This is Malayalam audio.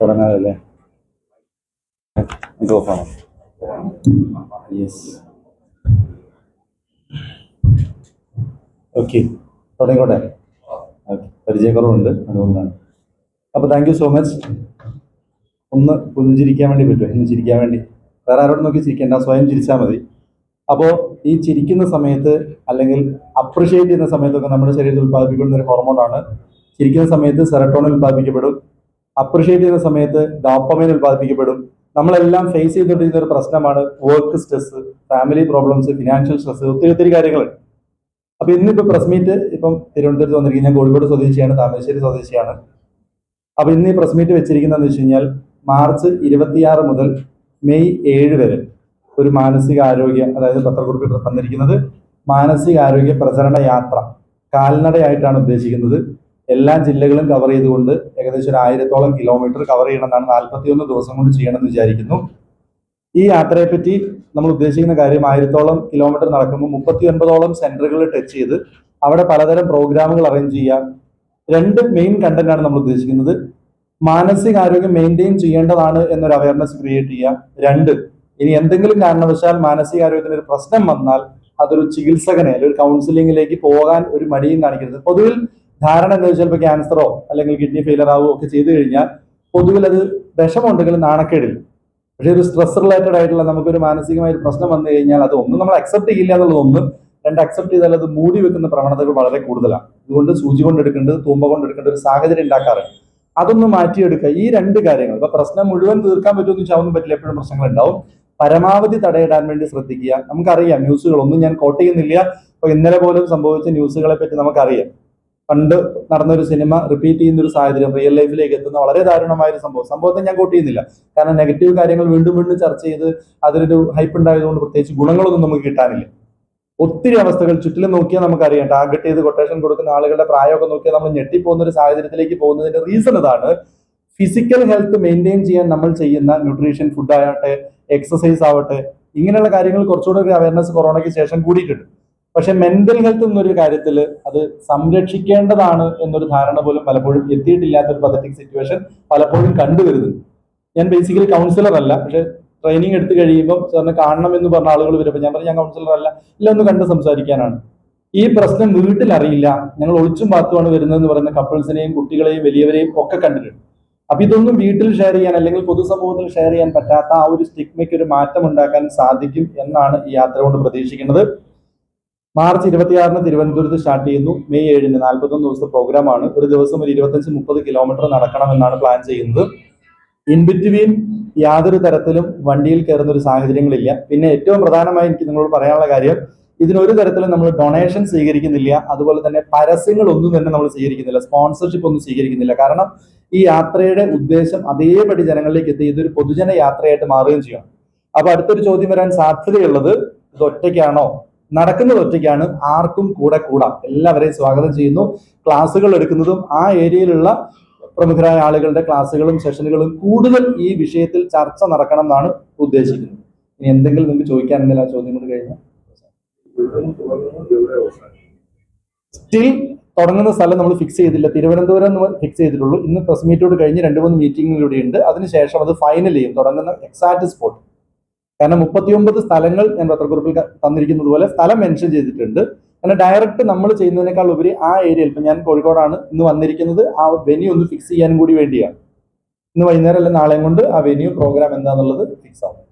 തുടങ്ങാതല്ലേ ഇത് ഓഫാണോ? യെസ് ഓക്കെ തുടങ്ങിക്കോട്ടെ. ഓക്കെ പരിചയക്കുറവുണ്ട്. അതുകൊണ്ടാണ്. അപ്പോൾ താങ്ക് യു സോ മച്ച് ഒന്ന് പുഞ്ചിരിക്കാൻ വേണ്ടി പറ്റുമോ? ഒന്ന് ചിരിക്കാൻ വേണ്ടി. വേറെ ആരോടും നോക്കി ചിരിക്കേണ്ട. സ്വയം ചിരിച്ചാൽ മതി. അപ്പോൾ ഈ ചിരിക്കുന്ന സമയത്ത് അല്ലെങ്കിൽ അപ്രിഷിയേറ്റ് ചെയ്യുന്ന സമയത്തൊക്കെ നമ്മുടെ ശരീരത്തിൽ ഉത്പാദിപ്പിക്കുന്ന ഒരു ഹോർമോണാണ് ചിരിക്കുന്ന സമയത്ത് സെറട്ടോണിൽ ഉത്പാദിപ്പിക്കപ്പെടും. അപ്രിഷിയേറ്റ് ചെയ്യുന്ന സമയത്ത് ഡോപ്പമൈൻ ഉൽപ്പാദിപ്പിക്കപ്പെടും നമ്മളെല്ലാം ഫേസ് ചെയ്തുകൊണ്ടിരിക്കുന്ന ഒരു പ്രശ്നമാണ് work stress family problems financial stress ഒത്തിരി ഒത്തിരി കാര്യങ്ങളുണ്ട് അപ്പൊ ഇന്നിപ്പോ പ്രസ് മീറ്റ് ഇപ്പം തിരുവനന്തപുരത്ത് വന്നിരിക്കുന്നത് ഞാൻ കോഴിക്കോട് സ്വദേശിയാണ് താമരശ്ശേരി സ്വദേശിയാണ്. അപ്പൊ ഇന്ന് ഈ പ്രസ് മീറ്റ് വെച്ചിരിക്കുന്നതെന്ന് വെച്ച് കഴിഞ്ഞാൽ മാർച്ച് ഇരുപത്തിയാറ് മുതൽ മെയ് ഏഴ് വരെ ഒരു മാനസിക ആരോഗ്യ അതായത് പത്രക്കുറിപ്പിൽ തന്നിരിക്കുന്നത് മാനസികാരോഗ്യ പ്രചരണ യാത്ര കാൽനടയായിട്ടാണ് ഉദ്ദേശിക്കുന്നത്. എല്ലാ ജില്ലകളും കവർ ചെയ്തുകൊണ്ട് ഏകദേശം ഒരു ആയിരത്തോളം കിലോമീറ്റർ കവർ ചെയ്യണമെന്നാണ് നാൽപ്പത്തിയൊന്ന് ദിവസം കൊണ്ട് ചെയ്യണമെന്ന് വിചാരിക്കുന്നു. ഈ യാത്രയെ പറ്റി നമ്മൾ ഉദ്ദേശിക്കുന്ന കാര്യം ആയിരത്തോളം കിലോമീറ്റർ നടക്കുമ്പോൾ മുപ്പത്തി ഒൻപതോളം സെന്ററുകൾ ടച്ച് ചെയ്ത് അവിടെ പലതരം പ്രോഗ്രാമുകൾ അറേഞ്ച് ചെയ്യാം. രണ്ട് മെയിൻ കണ്ടന്റ് ആണ് നമ്മൾ ഉദ്ദേശിക്കുന്നത്. മാനസികാരോഗ്യം മെയിന്റെയിൻ ചെയ്യേണ്ടതാണ് എന്നൊരു അവയർനെസ് ക്രിയേറ്റ് ചെയ്യുക രണ്ട് ഇനി എന്തെങ്കിലും കാരണവശാൽ മാനസികാരോഗ്യത്തിന് ഒരു പ്രശ്നം വന്നാൽ അതൊരു ചികിത്സകനെ അല്ലെങ്കിൽ ഒരു കൗൺസിലിംഗിലേക്ക് പോകാൻ ഒരു മടിയും കാണിക്കരുത്. പൊതുവിൽ ധാരണ എന്താ വെച്ചാൽ ഇപ്പോൾ ക്യാൻസറോ അല്ലെങ്കിൽ കിഡ്നി ഫെയിലർ ആവുകയോ ഒക്കെ ചെയ്തു കഴിഞ്ഞാൽ പൊതുവിൽ അത് വിഷമുണ്ടെങ്കിൽ നാണക്കേടില്ല. പക്ഷേ ഒരു സ്ട്രെസ് റിലേറ്റഡ് ആയിട്ടുള്ള നമുക്കൊരു മാനസികമായ ഒരു പ്രശ്നം വന്നു കഴിഞ്ഞാൽ അത് ഒന്നും നമ്മൾ അക്സെപ്റ്റ് ചെയ്യില്ല എന്നുള്ളത് ഒന്ന്. രണ്ട് അക്സെപ്റ്റ് ചെയ്താൽ അത് മൂടി വെക്കുന്ന പ്രവണതകൾ വളരെ കൂടുതലാണ്. അതുകൊണ്ട് സൂചി കൊണ്ട് എടുക്കേണ്ടത് തൂമ്പ കൊണ്ട് എടുക്കേണ്ട ഒരു സാഹചര്യം ഉണ്ടാക്കാറുണ്ട് അതൊന്ന് മാറ്റിയെടുക്കുക. ഈ രണ്ട് കാര്യങ്ങൾ ഇപ്പൊ പ്രശ്നം മുഴുവൻ തീർക്കാൻ പറ്റുമെന്ന് വെച്ചാൽ ഒന്നും പറ്റില്ല. എപ്പോഴും പ്രശ്നങ്ങൾ ഉണ്ടാവും പരമാവധി തടയിടാൻ വേണ്ടി ശ്രദ്ധിക്കുക. നമുക്കറിയാം ന്യൂസുകൾ ഒന്നും ഞാൻ കോട്ട് ചെയ്യുന്നില്ല. ഇപ്പൊ ഇന്നലെ പോലും സംഭവിച്ച ന്യൂസുകളെ പറ്റി നമുക്കറിയാം. പണ്ട് നടന്നൊരു സിനിമ റിപ്പീറ്റ് ചെയ്യുന്ന ഒരു സാഹചര്യം റിയൽ ലൈഫിലേക്ക് എത്തുന്ന വളരെ ദാരുണമായ ഒരു സംഭവം. സംഭവത്തെ ഞാൻ കോട്ട് ചെയ്യുന്നില്ല. കാരണം നെഗറ്റീവ് കാര്യങ്ങൾ വീണ്ടും വീണ്ടും ചർച്ച ചെയ്ത് അതിലൊരു ഹൈപ്പ് ഉണ്ടായതുകൊണ്ട് പ്രത്യേകിച്ച് ഗുണങ്ങളൊന്നും നമുക്ക് കിട്ടാനില്ല. ഒത്തിരി അവസ്ഥകൾ ചുറ്റിലും നോക്കിയാൽ നമുക്കറിയാം ടാർഗറ്റ് ചെയ്ത് കൊട്ടേഷൻ കൊടുക്കുന്ന ആളുകളുടെ പ്രായമൊക്കെ നോക്കിയാൽ നമ്മൾ ഞെട്ടിപ്പോകുന്ന ഒരു സാഹചര്യത്തിലേക്ക് പോകുന്നതിന്റെ റീസൺ ഇതാണ്. ഫിസിക്കൽ ഹെൽത്ത് മെയിന്റെയിൻ ചെയ്യാൻ നമ്മൾ ചെയ്യുന്ന ന്യൂട്രീഷൻ ഫുഡ് ആവട്ടെ എക്സസൈസ് ആവട്ടെ ഇങ്ങനെയുള്ള കാര്യങ്ങൾ കുറച്ചുകൂടെ അവയർനെസ് കൊറോണയ്ക്ക് ശേഷം കൂടിയിട്ടുണ്ട്. പക്ഷെ മെന്റൽ ഹെൽത്ത് എന്നൊരു കാര്യത്തിൽ അത് സംരക്ഷിക്കേണ്ടതാണ് എന്നൊരു ധാരണ പോലും പലപ്പോഴും എത്തിയിട്ടില്ലാത്ത ഒരു പതറ്റിക് സിറ്റുവേഷൻ പലപ്പോഴും കണ്ടുവരുന്നുണ്ട്. ഞാൻ ബേസിക്കലി കൗൺസിലർ അല്ല പക്ഷെ ട്രെയിനിങ് എടുത്തു കഴിയുമ്പോൾ സാറിന് കാണണം എന്ന് പറഞ്ഞ ആളുകൾ വരുമ്പോൾ ഞാൻ പറഞ്ഞു ഞാൻ കൗൺസിലർ അല്ല ഇല്ല ഒന്ന് കണ്ട് സംസാരിക്കാനാണ്. ഈ പ്രശ്നം വീട്ടിലറിയില്ല ഞങ്ങൾ ഒളിച്ചും പാത്തുമാണ് വരുന്നതെന്ന് പറയുന്ന കപ്പിൾസിനെയും കുട്ടികളെയും വലിയവരെയും ഒക്കെ കണ്ടിട്ടുണ്ട്. അപ്പൊ ഇതൊന്നും വീട്ടിൽ ഷെയർ ചെയ്യാൻ അല്ലെങ്കിൽ പൊതുസമൂഹത്തിൽ ഷെയർ ചെയ്യാൻ പറ്റാത്ത ആ ഒരു സ്റ്റിഗ്മയ്ക്ക് ഒരു മാറ്റം ഉണ്ടാക്കാൻ സാധിക്കും എന്നാണ് ഈ യാത്ര കൊണ്ട് പ്രതീക്ഷിക്കുന്നത്. മാർച്ച് ഇരുപത്തിയാറിന് തിരുവനന്തപുരത്ത് സ്റ്റാർട്ട് ചെയ്യുന്നു. മെയ് ഏഴിന് നാൽപ്പത്തൊന്ന് ദിവസത്തെ പ്രോഗ്രാമാണ് ഒരു ദിവസം ഒരു ഇരുപത്തഞ്ച് മുപ്പത് കിലോമീറ്റർ നടക്കണം എന്നാണ് പ്ലാൻ ചെയ്യുന്നത്. ഇൻ ബിറ്റ്വീൻ യാതൊരു തരത്തിലും വണ്ടിയിൽ കയറുന്ന ഒരു സാഹചര്യങ്ങളില്ല. പിന്നെ ഏറ്റവും പ്രധാനമായി എനിക്ക് നിങ്ങളോട് പറയാനുള്ള കാര്യം ഇതിനൊരു തരത്തിലും നമ്മൾ ഡൊണേഷൻ സ്വീകരിക്കുന്നില്ല. അതുപോലെ തന്നെ പരസ്യങ്ങൾ ഒന്നും തന്നെ നമ്മൾ സ്വീകരിക്കുന്നില്ല. സ്പോൺസർഷിപ്പ് ഒന്നും സ്വീകരിക്കുന്നില്ല. കാരണം ഈ യാത്രയുടെ ഉദ്ദേശം അതേപടി ജനങ്ങളിലേക്ക് എത്തി ഇതൊരു പൊതുജന യാത്രയായിട്ട് മാറുകയും ചെയ്യണം. അപ്പൊ അടുത്തൊരു ചോദ്യം വരാൻ സാധ്യതയുള്ളത് ഇത് ഒറ്റയ്ക്കാണോ? നടക്കുന്നത് ഒറ്റയ്ക്കാണ്. ആർക്കും കൂടെ കൂടാം. എല്ലാവരെയും സ്വാഗതം ചെയ്യുന്നു. ക്ലാസ്സുകൾ എടുക്കുന്നതും ആ ഏരിയയിലുള്ള പ്രമുഖരായ ആളുകളുടെ ക്ലാസ്സുകളും സെഷനുകളും കൂടുതൽ ഈ വിഷയത്തിൽ ചർച്ച നടക്കണം എന്നാണ് ഉദ്ദേശിക്കുന്നത്. ഇനി എന്തെങ്കിലും നിങ്ങൾക്ക് ചോദിക്കാനുണ്ടെങ്കിൽ ആ ചോദ്യം കൊണ്ട് കഴിഞ്ഞാൽ. സ്റ്റിൽ തുടങ്ങുന്ന സ്ഥലം നമ്മൾ ഫിക്സ് ചെയ്തില്ല. തിരുവനന്തപുരം ഫിക്സ് ചെയ്തിട്ടുള്ളൂ. ഇന്ന് പ്രസ് മീറ്റോട് കഴിഞ്ഞ് രണ്ട് മൂന്ന് മീറ്റിംഗിലൂടെ ഉണ്ട്. അതിനുശേഷം അത് ഫൈനൽ ചെയ്യും. തുടങ്ങുന്ന എക്സാക്ട് സ്പോട്ട് കാരണം മുപ്പത്തിയൊമ്പത് സ്ഥലങ്ങൾ ഞാൻ പത്രക്കുറിപ്പിൽ തന്നിരിക്കുന്നത് പോലെ സ്ഥലം മെൻഷൻ ചെയ്തിട്ടുണ്ട്. കാരണം ഡയറക്റ്റ് നമ്മൾ ചെയ്യുന്നതിനേക്കാൾ ഉപരി ആ ഏരിയയിൽ ഇപ്പം ഞാൻ കോഴിക്കോടാണ് ഇന്ന് വന്നിരിക്കുന്നത്. ആ വെന്യൂ ഒന്ന് ഫിക്സ് ചെയ്യാനും കൂടി വേണ്ടിയാണ്. ഇന്ന് വൈകുന്നേരം അല്ല നാളെയും കൊണ്ട് ആ വെന്യൂ പ്രോഗ്രാം എന്താണെന്നുള്ളത് ഫിക്സ് ആവും.